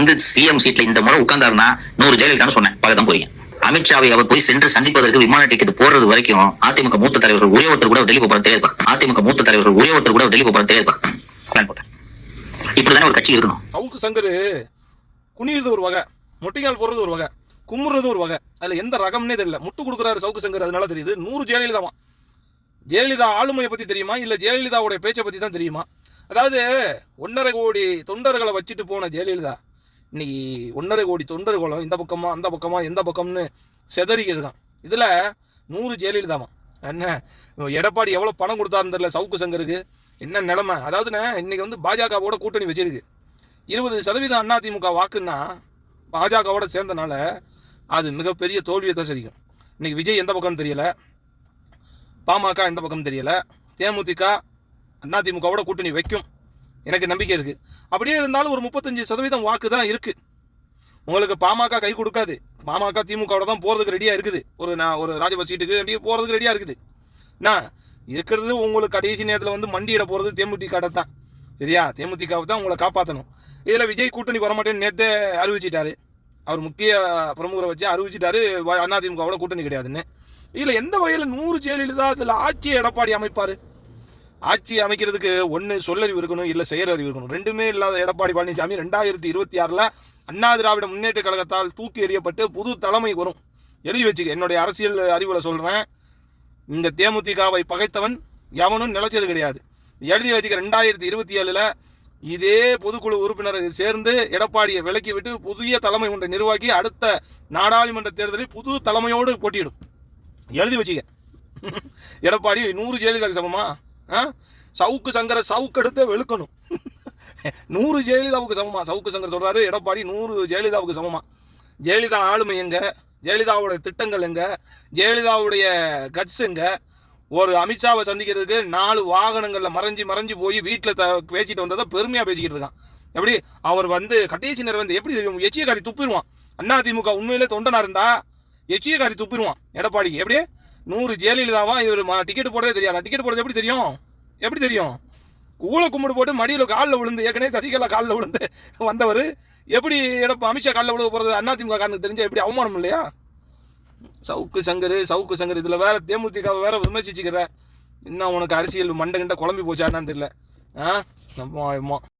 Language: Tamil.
வந்து சிஎம் சீட்ல இந்த முறை உட்கார்ந்தாருன்னா நூறு ஜெயலலிதான்னு சொன்னேன். பக்கத்தான் போறீங்க. அமித்ஷாவை அவர் போய் சென்று சந்திப்பதற்கு விமான டிக்கெட் போடுறது வரைக்கும் அதிமுக மூத்த தலைவர்கள் ஒரே ஒருத்தர் கூட டெல்லி போறது தெரியாது அதிமுக மூத்த தலைவர்கள் ஒரே ஒருத்தர் கூட டெல்லி போறது தெரியாது பிளான் போட்டேன். இப்படிதானே ஒரு கட்சி இருக்கணும். சவுக்கு சங்கர் குனியிறது ஒரு வகை மொட்டைக்கால் போடுறது ஒரு வகை கும்புறது ஒரு வகை. அதில் எந்த ரகம்னே தெரியல. முட்டு கொடுக்குறாரு சவுக்கு சங்கர் அதனால தெரியுது. நூறு ஜெயலலிதாவா? ஜெயலலிதா ஆளுமையை பற்றி தெரியுமா? இல்லை ஜெயலலிதாவுடைய பேச்சை பற்றி தான் தெரியுமா? அதாவது ஒன்றரை கோடி தொண்டர்களை வச்சுட்டு போன ஜெயலலிதா இன்னைக்கு ஒன்றரை கோடி தொண்டர்களும் இந்த பக்கமாக அந்த பக்கமாக எந்த பக்கம்னு செதறி இருக்கான் இதில் நூறு ஜெயலலிதாமா என்ன? எடப்பாடி எவ்வளோ பணம் கொடுத்தாருன்னு தெரியல சவுக்கு சங்கருக்கு. என்ன நிலமை? அதாவதுண்ணே இன்றைக்கி வந்து பாஜகவோட கூட்டணி வச்சிருக்கு. இருபது சதவீதம் அதிமுக வாக்குன்னா பாஜகவோட சேர்ந்தனால அது மிகப்பெரிய தோல்வியை தான் சரிக்கும் இன்றைக்கி விஜய் எந்த பக்கம்னு தெரியலை. பாமக எந்த பக்கம் தெரியலை. தேமுதிக அதிமுகவோட கூட்டணி வைக்கும். எனக்கு நம்பிக்கை இருக்கு. அப்படியே இருந்தாலும் ஒரு முப்பத்தஞ்சு சதவீதம் வாக்கு தான் இருக்கு. உங்களுக்கு பாமக கை கொடுக்காது. பாமக திமுகவோட தான் போறதுக்கு ரெடியா இருக்குது. ஒரு நான் ஒரு ராஜபா சீட்டுக்கு ரெடி போறதுக்கு ரெடியா இருக்குது. நான் இருக்கிறது உங்களுக்கு கடைசி நேரத்தில் வந்து மண்டியிட போறது தேமுதிக தான் சரியா? தேமுதிகவை தான் உங்களை காப்பாற்றணும் இதில் விஜய் கூட்டணி வரமாட்டேன்னு நேற்றே அறிவிச்சிட்டாரு. அவர் முக்கிய பிரமுகரை வச்சு அறிவிச்சிட்டாரு. அதிமுகவோட கூட்டணி கிடையாதுன்னு. இதில் எந்த வகையில் நூறு ஜெயலலிதா இதில் ஆட்சி எடப்பாடி அமைப்பார்? ஆட்சி அமைக்கிறதுக்கு ஒன்று சொல்லறிவு இருக்கணும் இல்லை செயலறிவு இருக்கணும். ரெண்டுமே இல்லாத எடப்பாடி பழனிசாமி ரெண்டாயிரத்தி இருபத்தி ஆறில் அண்ணா திராவிட முன்னேற்ற கழகத்தால் தூக்கி எறியப்பட்டு புது தலைமை வரும். எழுதி வச்சுக்க என்னுடைய அரசியல் அறிவில் சொல்கிறேன் இந்த தேமுதிகவை பகைத்தவன் எவனும் நிலச்சது கிடையாது. எழுதி வச்சுக்க ரெண்டாயிரத்தி இருபத்தி ஏழில் இதே பொதுக்குழு உறுப்பினரை சேர்ந்து எடப்பாடியை விலக்கி விட்டு புதிய தலைமை ஒன்றை நிர்வாகி அடுத்த நாடாளுமன்ற தேர்தலில் புது தலைமையோடு போட்டியிடும். எழுதி வச்சுக்க. எடப்பாடி நூறு ஜெயலலிதாக்கு சமமா? ஆ? சவுக்கு சங்கரை சவுக்கு எடுத்து வெளுக்கணும். நூறு ஜெயலலிதாவுக்கு சமமா? சவுக்கு சங்கர் சொல்கிறாரு எடப்பாடி நூறு ஜெயலலிதாவுக்கு சமமா? ஜெயலலிதா ஆளுமை எங்கே? ஜெயலலிதாவுடைய திட்டங்கள் எங்கே? ஜெயலலிதாவுடைய கட்ஸ் எங்கே? ஒரு அமித்ஷாவை சந்திக்கிறதுக்கு நாலு வாகனங்களில் மறைஞ்சு மறைஞ்சு போய் வீட்டில் த பேசிட்டு வந்ததை பெருமையாக பேசிக்கிட்டு இருக்கான். எப்படி? அவர் வந்து கடைசி நேரம் வந்து எப்படி தெரியும்? எச்சியக்காரி துப்பிடுவான். அண்ணா திமுக உண்மையிலே தொண்டனா இருந்தா எச்சியக்காரி துப்பிடுவான். எடப்பாடி எப்படி? நூறு ஜெயலலிதாவா? இவர் டிக்கெட் போடவே தெரியாதா. டிக்கெட் போடுறது எப்படி தெரியும்? எப்படி தெரியும்? கூல கும்பிடு போட்டு மடியில் காலில் விழுந்து ஏற்கனவே சசிகலா காலில் விழுந்து வந்தவர். எப்படி எடப்பா அமித்ஷா காலில் விழுக போகிறது அதிமுக காரனுக்கு தெரிஞ்சா எப்படி? அவமானம் இல்லையா? சவுக்கு சங்கர் சவுக்கு சங்கர் இதில் வேற தேமுதிகவை வேற விமர்சிச்சுக்கிற. இன்னும் உனக்கு அரசியல் மண்டை கிண்ட குழம்பி போச்சான்னு தெரியல. ஆ? நம்ம